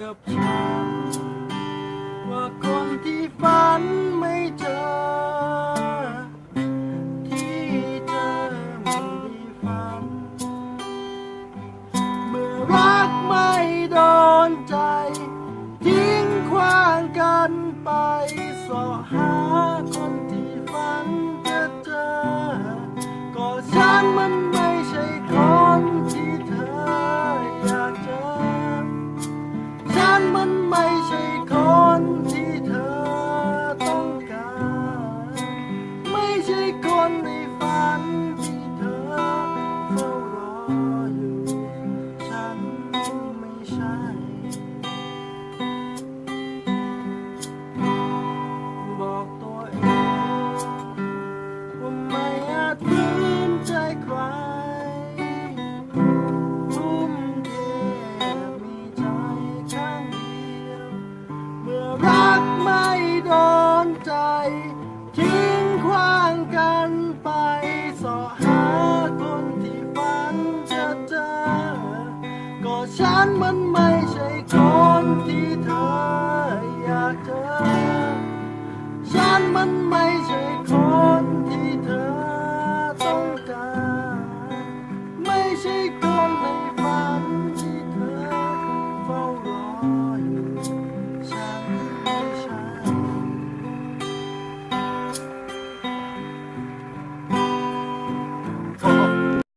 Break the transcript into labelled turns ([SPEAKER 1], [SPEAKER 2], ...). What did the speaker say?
[SPEAKER 1] กับฉัน ว่าคนที่ฝันไม่เจอ ที่เธอไม่ได้ฝัน เมื่อรักไม่โดนใจ ทิ้งขวางกันไปสอหาคนที่ฝันจะเจอ ก็ฉันมัน มันไม่ใช่คน กไม่โดนใจ ทิ้งควางกันไปสอหาคนที่ฝันจะเจอ ก็ฉันมันไม่ใช่คนที่เธออยากเจอ ฉันมันไม่ใช่คนที่เธอต้องการ ไม่ใช่คนใน